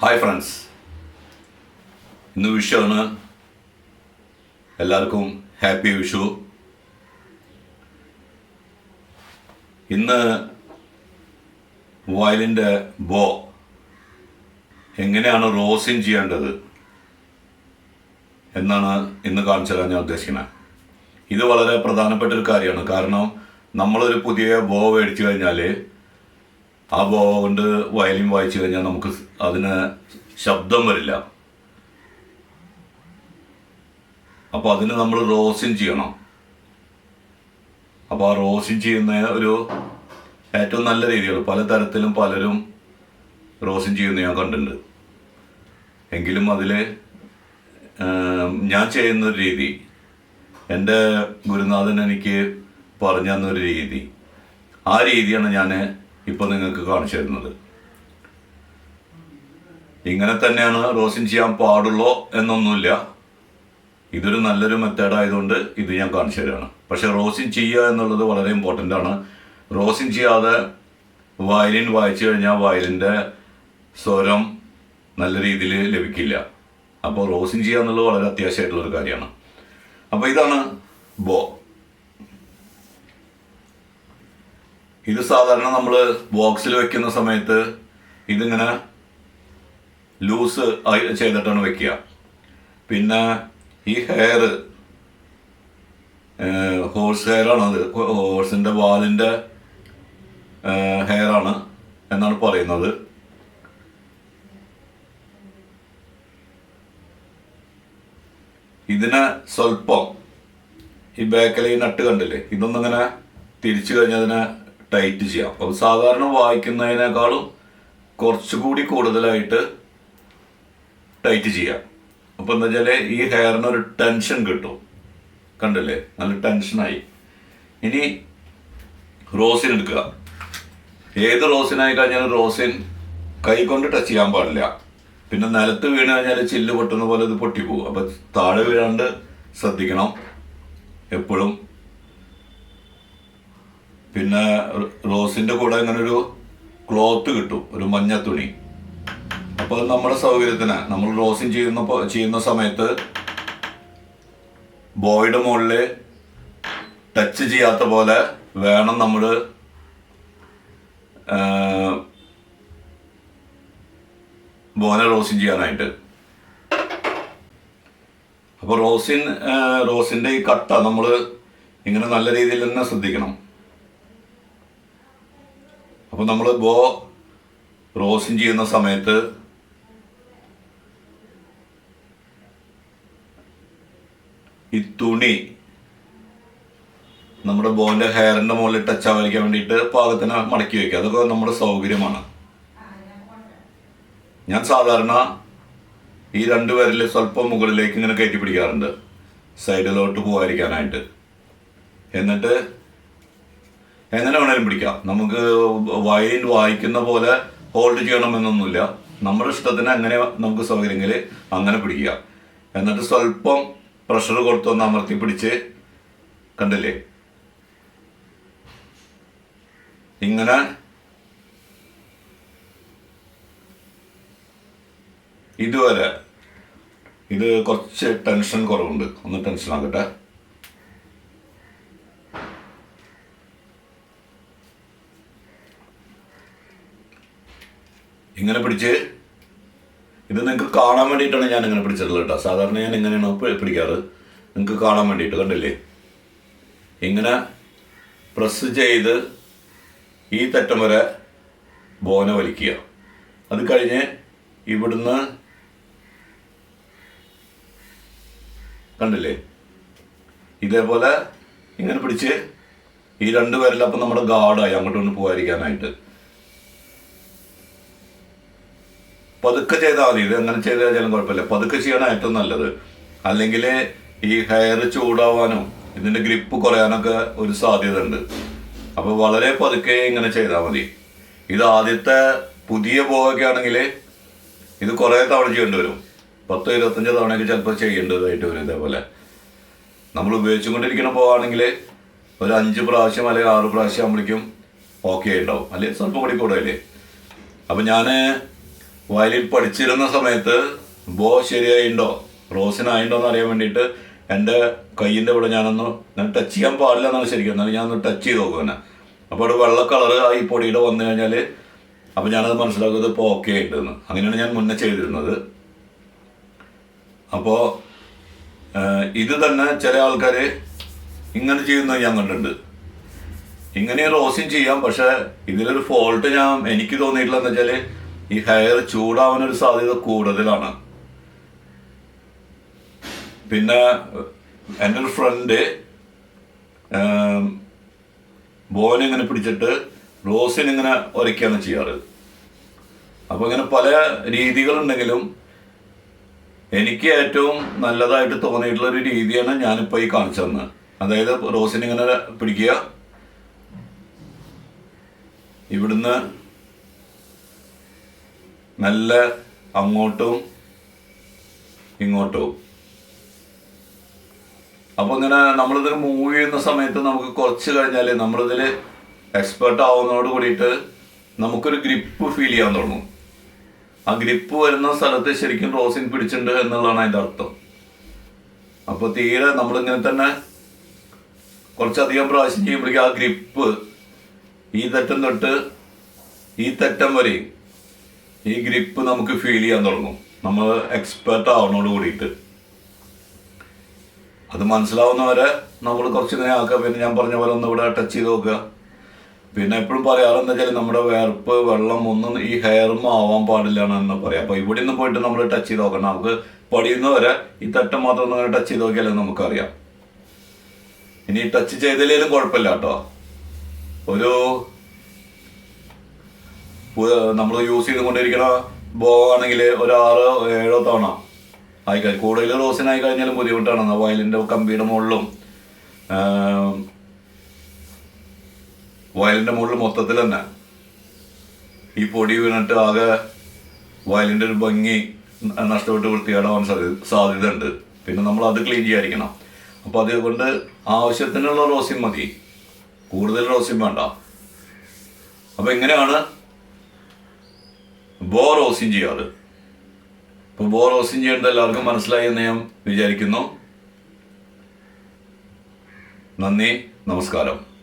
Hi friends ഇന്ന് വിഷുവാണ് എല്ലാവർക്കും happy Vishu. ഇന്ന് വയലിന്റെ ബോ. എങ്ങനെയാണ് റോസിൻ ചെയ്യേണ്ടത് എന്നാണ് ഇന്ന് കാണിച്ചു തരാൻ ഞാൻ ഉദ്ദേശിക്കുന്നത്. ഇത് വളരെ പ്രധാനപ്പെട്ട ഒരു കാര്യമാണ്. കാരണം നമ്മളൊരു പുതിയ ബോ മേടിച്ചു കഴിഞ്ഞാൽ ആ ബോ കൊണ്ട് വയലിൻ വായിച്ചു കഴിഞ്ഞാൽ നമുക്ക് അതിന് ശബ്ദം വരില്ല. അപ്പോൾ അതിന് നമ്മൾ റോസിൻ ചെയ്യണം. അപ്പോൾ ആ റോസിൻ ചെയ്യുന്ന ഒരു ഏറ്റവും നല്ല രീതികൾ പല തരത്തിലും പലരും റോസിൻ ചെയ്യുന്ന ഞാൻ കണ്ടിട്ടുണ്ട്. എങ്കിലും അതിൽ ഞാൻ ചെയ്യുന്ന ഒരു രീതി എന്റെ ഗുരുനാഥൻ എനിക്ക് പറഞ്ഞു തന്നൊരു രീതി ആ രീതിയാണ് ഞാൻ ഇപ്പോൾ നിങ്ങൾക്ക് കാണിച്ചു തരുന്നത് ഇങ്ങനെ തന്നെയാണ് റോസിൻ ചെയ്യാൻ പാടുള്ളൂ എന്നൊന്നുമില്ല. ഇതൊരു നല്ലൊരു മെത്തേഡായതുകൊണ്ട് ഇത് ഞാൻ കാണിച്ചു തരാണ്. പക്ഷെ റോസിൻ ചെയ്യുക എന്നുള്ളത് വളരെ ഇമ്പോർട്ടന്റ് ആണ്. റോസിൻ ചെയ്യാതെ വയലിൻ വായിച്ചു കഴിഞ്ഞാൽ വയലിന്റെ സ്വരം നല്ല രീതിയിൽ ലഭിക്കില്ല. അപ്പോൾ റോസിൻ ചെയ്യുക എന്നുള്ളത് വളരെ അത്യാവശ്യമായിട്ടുള്ളൊരു കാര്യമാണ്. അപ്പോൾ ഇതാണ് ബോ. ഇത് സാധാരണ നമ്മൾ ബോക്സിൽ വെക്കുന്ന സമയത്ത് ഇതിങ്ങനെ ലൂസ് ചെയ്തിട്ടാണ് വെക്കുക. പിന്നെ ഈ ഹെയർ ഹോഴ്സ് അത്. ഹോഴ്സിന്റെ വാലിന്റെ ഹെയർ ആണ് എന്നാണ് പറയുന്നത്. ഇതിനെ സ്വല്പം ഈ ബേക്കലി നട്ട് കണ്ടില്ലേ? ഇതൊന്നിങ്ങനെ തിരിച്ചു കഴിഞ്ഞതിനെ ടൈറ്റ് ചെയ്യാം. അപ്പോൾ സാധാരണ വായിക്കുന്നതിനേക്കാളും കുറച്ചുകൂടി കൂടുതലായിട്ട് ടൈറ്റ് ചെയ്യാം. അപ്പോൾ എന്താ വെച്ചാൽ ഈ ഹെയറിന് ഒരു ടെൻഷൻ കിട്ടും. കണ്ടില്ലേ? നല്ല ടെൻഷനായി ഇനി റോസിൻ എടുക്കുക. ഏത് റോസിനായി കഴിഞ്ഞാലും റോസിൻ കൈ കൊണ്ട് ടച്ച് ചെയ്യാൻ പാടില്ല. പിന്നെ നിലത്ത് വീണ് കഴിഞ്ഞാൽ ചില്ല് പൊട്ടുന്ന പോലെ ഇത് പൊട്ടിപ്പോകും അപ്പം താഴെ വീഴാണ്ട് ശ്രദ്ധിക്കണം. എപ്പോഴും പിന്നെ റോസിന്റെ കൂടെ ഇങ്ങനെ ഒരു ക്ലോത്ത് കിട്ടും ഒരു മഞ്ഞ തുണി. അപ്പോൾ അത് നമ്മുടെ സൗകര്യത്തിന്. നമ്മൾ റോസിൻ ചെയ്യുന്ന ചെയ്യുന്ന സമയത്ത് ബോയുടെ മുകളിൽ ടച്ച് ചെയ്യാത്ത പോലെ വേണം നമ്മൾ ബോനെ റോസിൻ ചെയ്യാനായിട്ട്. അപ്പോൾ റോസിൻ റോസിന്റെ ഈ കട്ട നമ്മൾ ഇങ്ങനെ നല്ല രീതിയിൽ തന്നെ ശ്രദ്ധിക്കണം. അപ്പോൾ നമ്മൾ ബോ റോസിൻ ചെയ്യുന്ന സമയത്ത് ഈ തുണി നമ്മുടെ ബോന്റെ ഹെയറിന്റെ മുകളിൽ ടച്ച് ആവാതിരിക്കാൻ വേണ്ടിയിട്ട് പാകത്തിന് മടക്കി വെക്കുക. അതൊക്കെ നമ്മുടെ സൗകര്യമാണ്. ഞാൻ സാധാരണ ഈ രണ്ട് പേരിൽ സ്വല്പം മുകളിലേക്ക് ഇങ്ങനെ കയറ്റി പിടിക്കാറുണ്ട്. സൈഡിലോട്ട് പോകാതിരിക്കാനായിട്ട് എന്നിട്ട് എങ്ങനെ വേണേലും പിടിക്കാം. നമുക്ക് വയലിൻ വായിക്കുന്ന പോലെ ഹോൾഡ് ചെയ്യണമെന്നൊന്നുമില്ല. നമ്മുടെ ഇഷ്ടത്തിന് അങ്ങനെ നമുക്ക് സൗകര്യമെങ്കിൽ അങ്ങനെ പിടിക്കുക. എന്നിട്ട് സ്വല്പം പ്രഷർ കൊടുത്തൊന്ന് അമർത്തി പിടിച്ച് കണ്ടില്ലേ? ഇങ്ങനെ. ഇതുവരെ. ഇത് കുറച്ച് ടെൻഷൻ കുറവുണ്ട്. ഒന്ന് ടെൻഷൻ ആക്കട്ടെ. ഇങ്ങനെ പിടിച്ച് ഇത് നിങ്ങൾക്ക് കാണാൻ വേണ്ടിയിട്ടാണ് ഞാൻ ഇങ്ങനെ പിടിച്ചിട്ടുള്ളത് കേട്ടോ. സാധാരണ ഞാൻ ഇങ്ങനെയാണ് പിടിക്കാറ്. നിങ്ങൾക്ക് കാണാൻ വേണ്ടിയിട്ട് കണ്ടില്ലേ? ഇങ്ങനെ പ്രസ് ചെയ്ത് ഈ തറ്റം വരെ ബോന വലിക്കുക. അത് കഴിഞ്ഞ് ഇവിടുന്ന് കണ്ടില്ലേ? ഇതേപോലെ ഇങ്ങനെ പിടിച്ച് ഈ രണ്ട് പേരിലപ്പം നമ്മുടെ ഗാർഡായി അങ്ങോട്ട് അങ്ങോട്ടൊന്ന് പോകാതിരിക്കാനായിട്ട്. പതുക്കെ ചെയ്താൽ മതി. ഇത് എങ്ങനെ ചെയ്ത് കഴിഞ്ഞാലും കുഴപ്പമില്ല. പതുക്കെ ചെയ്യണം ഏറ്റവും നല്ലത്. അല്ലെങ്കിൽ ഈ ഹെയർ ചൂടാവാനും ഇതിന്റെ ഗ്രിപ്പ് കുറയാനൊക്കെ ഒരു സാധ്യത ഉണ്ട് അപ്പോൾ വളരെ പതുക്കെ ഇങ്ങനെ ചെയ്താൽ മതി. ഇത് ആദ്യത്തെ പുതിയ പോവൊക്കെ ആണെങ്കിൽ ഇത് കുറേ തവണ ചെയ്യേണ്ടി വരും. പത്തോ ഇരുപത്തഞ്ച് തവണയൊക്കെ ചിലപ്പോൾ ചെയ്യേണ്ടതായിട്ട് വരും ഇതേപോലെ. നമ്മൾ ഉപയോഗിച്ചുകൊണ്ടിരിക്കുന്ന പോവാണെങ്കിൽ ഒരു അഞ്ച് പ്രാവശ്യം അല്ലെങ്കിൽ ആറ് പ്രാവശ്യം ആകുമ്പോഴേക്കും ഓക്കെ ഉണ്ടാവും. അല്ലെങ്കിൽ സ്വല്പം കൂടി കൂടെ അല്ലേ അപ്പം ഞാൻ വയലിൻ പഠിച്ചിരുന്ന സമയത്ത് ബോ ശരിയായിണ്ടോ? റോസിനായിണ്ടോ എന്ന് അറിയാൻ വേണ്ടിയിട്ട് എന്റെ കയ്യിന്റെ ഇവിടെ ഞാനൊന്ന് ഞാൻ ടച്ച് ചെയ്യാൻ പാടില്ല എന്നാണ് ശരിക്കും. എന്നാലും ഞാനൊന്ന് ടച്ച് ചെയ്ത് നോക്കും തന്നെ അപ്പോൾ അവിടെ വെള്ള കളർ ഈ പൊടിയുടെ വന്നു കഴിഞ്ഞാൽ അപ്പോൾ ഞാനത് മനസ്സിലാക്കുന്നത് ഇപ്പോൾ ഓക്കെ ആയിട്ടെന്ന് അങ്ങനെയാണ് ഞാൻ മുന്നേ ചെയ്തിരുന്നത്. അപ്പോൾ ഇത് തന്നെ ചില ആൾക്കാർ ഇങ്ങനെ ചെയ്യുന്നത് ഞാൻ കണ്ടിട്ടുണ്ട്. ഇങ്ങനെ റോസിങ് ചെയ്യാം പക്ഷേ ഇതിലൊരു ഫോൾട്ട് ഞാൻ എനിക്ക് തോന്നിയിട്ടില്ല തോന്നിയിട്ടുള്ളതെന്ന് വെച്ചാൽ ഈ ഹെയർ ചൂടാവാനൊരു സാധ്യത കൂടുതലാണ്. പിന്നെ എന്റെ ഒരു ഫ്രണ്ട് ബോനെ ഇങ്ങനെ പിടിച്ചിട്ട് റോസിന് ഇങ്ങനെ ഉരയ്ക്കുകയാണ് ചെയ്യാറ്. അപ്പോൾ ഇങ്ങനെ പല രീതികളുണ്ടെങ്കിലും എനിക്ക് ഏറ്റവും നല്ലതായിട്ട് തോന്നിയിട്ടുള്ള ഒരു രീതിയാണ് ഞാനിപ്പോൾ ഈ കാണിച്ചു തന്നത്. അതായത് റോസിനിങ്ങനെ പിടിക്കുക. ഇവിടുന്ന് നല്ല അങ്ങോട്ടും ഇങ്ങോട്ടും. അപ്പൊ ഇങ്ങനെ നമ്മളിതിൽ മൂവ് ചെയ്യുന്ന സമയത്ത് നമുക്ക് കുറച്ച് കഴിഞ്ഞാൽ നമ്മളിതിൽ എക്സ്പെർട്ട് ആവുന്നതോട് കൂടിയിട്ട് നമുക്കൊരു ഗ്രിപ്പ് ഫീൽ ചെയ്യാൻ തുടങ്ങും ആ ഗ്രിപ്പ് വരുന്ന സ്ഥലത്ത് ശരിക്കും റോസിൻ പിടിച്ചിട്ടുണ്ട് എന്നുള്ളതാണ് അതിന്റെ അർത്ഥം. അപ്പോൾ തീരെ നമ്മളിങ്ങനെ തന്നെ കുറച്ചധികം പ്രാവശ്യം ചെയ്യുമ്പോഴേക്കും ആ ഗ്രിപ്പ് ഈ തെറ്റം തൊട്ട് ഈ തെറ്റം വരെ ഈ ഗ്രിപ്പ് നമുക്ക് ഫീൽ ചെയ്യാൻ തുടങ്ങും. നമ്മൾ എക്സ്പെർട്ട് ആവുന്നതോട് കൂടിയിട്ട്. അത് മനസ്സിലാവുന്നവരെ നമ്മൾ കുറച്ച് ഇങ്ങനെ ആക്കുക പിന്നെ ഞാൻ പറഞ്ഞ പോലെ ഒന്ന് ഇവിടെ ടച്ച് ചെയ്ത് നോക്കുക. പിന്നെ എപ്പോഴും പറയാറെന്താ വെച്ചാൽ നമ്മുടെ വേർപ്പ് വെള്ളം ഒന്നും ഈ ഹെയറും ആവാൻ പാടില്ല എന്ന് പറയാം. അപ്പൊ ഇവിടെ നിന്ന് പോയിട്ട് നമ്മൾ ടച്ച് ചെയ്ത് നോക്കണം. നമുക്ക് പടിയുന്നവരെ ഈ തട്ടം മാത്രം ഒന്ന് ടച്ച് ചെയ്ത് നോക്കിയാലേ നമുക്കറിയാം. ഇനി ടച്ച് ചെയ്തില്ലേലും കുഴപ്പമില്ല കേട്ടോ. ഒരു നമ്മൾ യൂസ് ചെയ്തുകൊണ്ടിരിക്കണ ബോ ആണെങ്കിൽ ഒരു ആറോ ഏഴോ തവണ ആയിക്കഴിഞ്ഞു. കൂടുതൽ റോസിനായി കഴിഞ്ഞാലും ബുദ്ധിമുട്ടാണ്. വയലിന്റെ കമ്പിയുടെ മുകളിലും വയലിന്റെ മുകളിൽ മൊത്തത്തിൽ തന്നെ. ഈ പൊടി വീണിട്ട് ആകെ വയലിന്റെ ഒരു ഭംഗി നഷ്ടപ്പെട്ട് വൃത്തികേടാവാൻ സാധ്യത ഉണ്ട് പിന്നെ നമ്മൾ അത് ക്ലീൻ ചെയ്യാതിരിക്കണം. അപ്പോൾ അതുകൊണ്ട് ആവശ്യത്തിനുള്ള റോസിൻ മതി. കൂടുതൽ റോസിൻ വേണ്ട. അപ്പോൾ എങ്ങനെയാണ് ബോ റോസിൻ ചെയ്യാറ് ഇപ്പോൾ ബോ റോസിൻ ചെയ്യേണ്ടത് എല്ലാവർക്കും മനസ്സിലായി എന്ന് ഞാൻ വിചാരിക്കുന്നു. നന്ദി നമസ്കാരം.